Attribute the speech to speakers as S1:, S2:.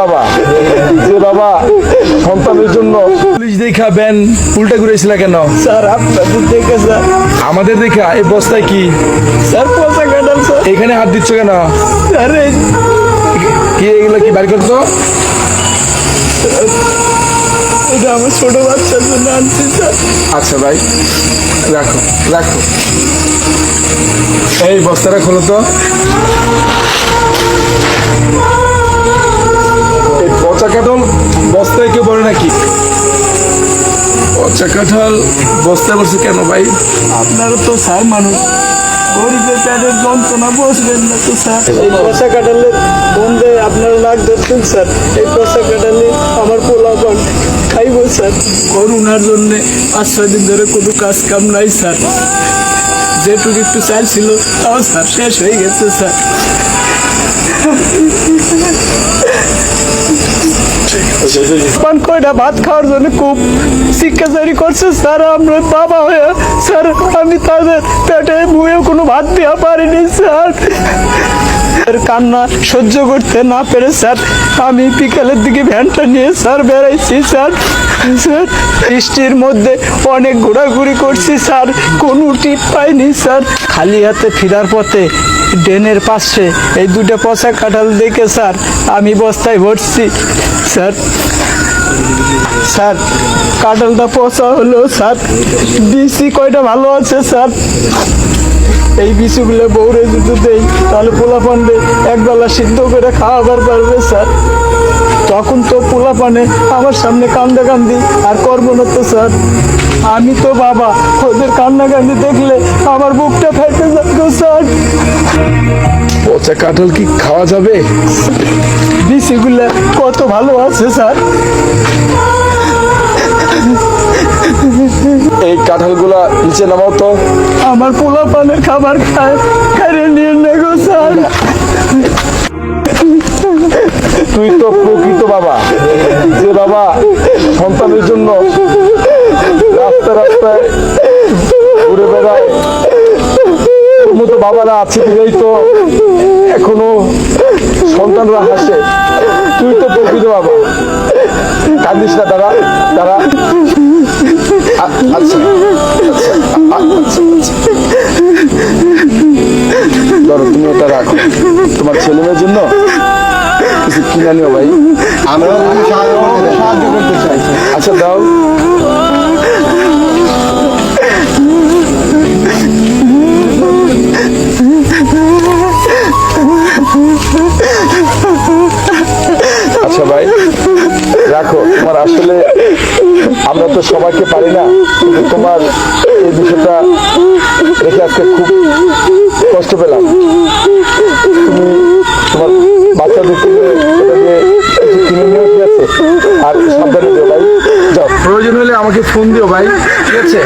S1: বাবা। যে বাবা সন্তানের জন্য পুলিশ দেখা ব্যান উল্টা ঘুরেছিল কেন?
S2: স্যার দেখে স্যার।
S1: আমাদের দেখা এই বস্তায় কি?
S2: স্যার পয়সা কাটাল স্যার।
S1: এখানে হাত দিচ্ছ কেন? কি এগুলো কি বাড়ি করছ?
S2: এটা আমার ছোট বাচ্চার জন্য আনছি স্যার।
S1: আচ্ছা ভাই রাখো রাখো। এই বস্তাটা খোলো তো। কাঠল বস্তায় কেউ বলে নাকি? পচা কাঁঠাল বস্তায় বসে কেন ভাই?
S2: আপনারা তো স্যার মানুষ। গরিবের পেটের যন্ত্রণা বসবেন না তো স্যার। এই পয়সা কাটালে বন্ধে আপনারা নাক ধরতেন স্যার। এই আমার খাইব স্যার। করোনার জন্য পাঁচ ছয় দিন ধরে কোনো কাজ কাম নাই স্যার। যেটুকু একটু চাল ছিল তাও স্যার শেষ হয়ে গেছে স্যার। পান কয়টা ভাত খাওয়ার জন্য খুব শিক্ষাচারী করছে। স্যার, আমরা বাবা হয়ে, স্যার, আমি তাদের পেটে মুয়ে কোনো ভাত দেওয়া পারিনি, স্যার। এর কান্না সহ্য করতে না পেরে স্যার, আমি বিকালের দিকে ভ্যানটা নিয়ে স্যার বেড়াইছি, স্যার। স্যার, বৃষ্টির মধ্যে অনেক ঘোরাঘুরি করছি, স্যার। কোনো টিপ পাইনি, স্যার। খালি হাতে ফেরার পথে ড্রেনের পাশে এই দুটো পচা কাঁঠাল দেখে, স্যার, আমি বস্তায় ভরছি। স্যার স্যার, কাঁঠালটা পচা হলো, স্যার। বিসি কয়টা ভালো আছে, স্যার? এই বিচুগুলো বউরে যদি দেই তাহলে পোলা পানবে একবেলা সিদ্ধ করে খাওয়াবার পারবে স্যার। তখন তো পোলা পানে আমার সামনে কান্দা কান্দি আর করব না তো স্যার। আমি তো বাবা ওদের কান্না কান্দি দেখলে আমার বুকটা ফেটে যাবে স্যার।
S1: পচা কাঁঠাল কি খাওয়া যাবে?
S2: বিসিগুলো কত ভালো আছে স্যার।
S1: এই কাঁঠালগুলা নিচে নামাও তো।
S2: আমার পোলা পানের খাবার খায় খাইয়ে নিয়ে নেগো স্যার।
S1: তুই তো প্রকৃত বাবা। যে বাবা সন্তানের জন্য রাস্তা রাস্তায় ঘুরে বেড়ায় মতো বাবারা আছে বলেই তো এখনও সন্তানরা হাসে। তুই তো প্রকৃত বাবা। কান্দিস না তারা তারা ধরো তুমি এটা রাখো। তোমার ছেলে মেয়ের জন্য কিছু কিনে নিও ভাই।
S3: আমরা সাহায্য করতে চাই।
S1: আচ্ছা দাও। আচ্ছা ভাই রাখো। তোমার আসলে আমরা তো সবাইকে পারি না, কিন্তু তোমার এই বিষয়টা দেখে আজকে খুব কষ্ট পেলাম। তুমি তোমার বাচ্চাদের আর সাবধানে দিও ভাই। যাও। প্রয়োজন হলে আমাকে ফোন দিও ভাই, ঠিক আছে?